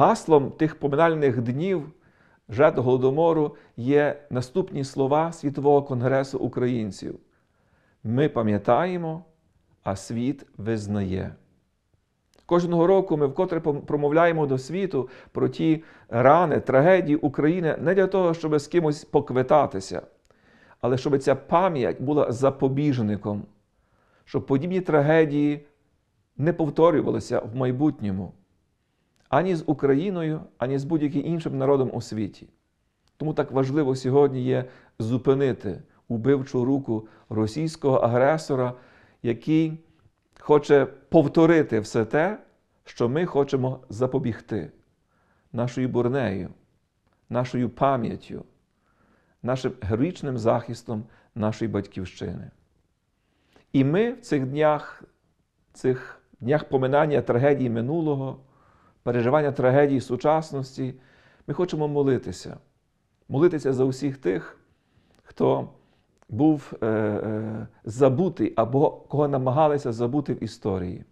гаслом тих поминальних днів жертв Голодомору є наступні слова Світового конгресу українців. Ми пам'ятаємо, а світ визнає. Кожного року ми вкотре промовляємо до світу про ті рани, трагедії України не для того, щоб з кимось поквитатися, але щоб ця пам'ять була запобіжником, щоб подібні трагедії не повторювалися в майбутньому ані з Україною, ані з будь-яким іншим народом у світі. Тому так важливо сьогодні є зупинити убивчу руку російського агресора, який хоче повторити все те, що ми хочемо запобігти нашою бурнею, нашою пам'яттю, нашим героїчним захистом нашої батьківщини. І ми в цих днях, цих днях поминання трагедії минулого, переживання трагедії сучасності, ми хочемо молитися, молитися за усіх тих, хто був е, е, забутий або кого намагалися забути в історії.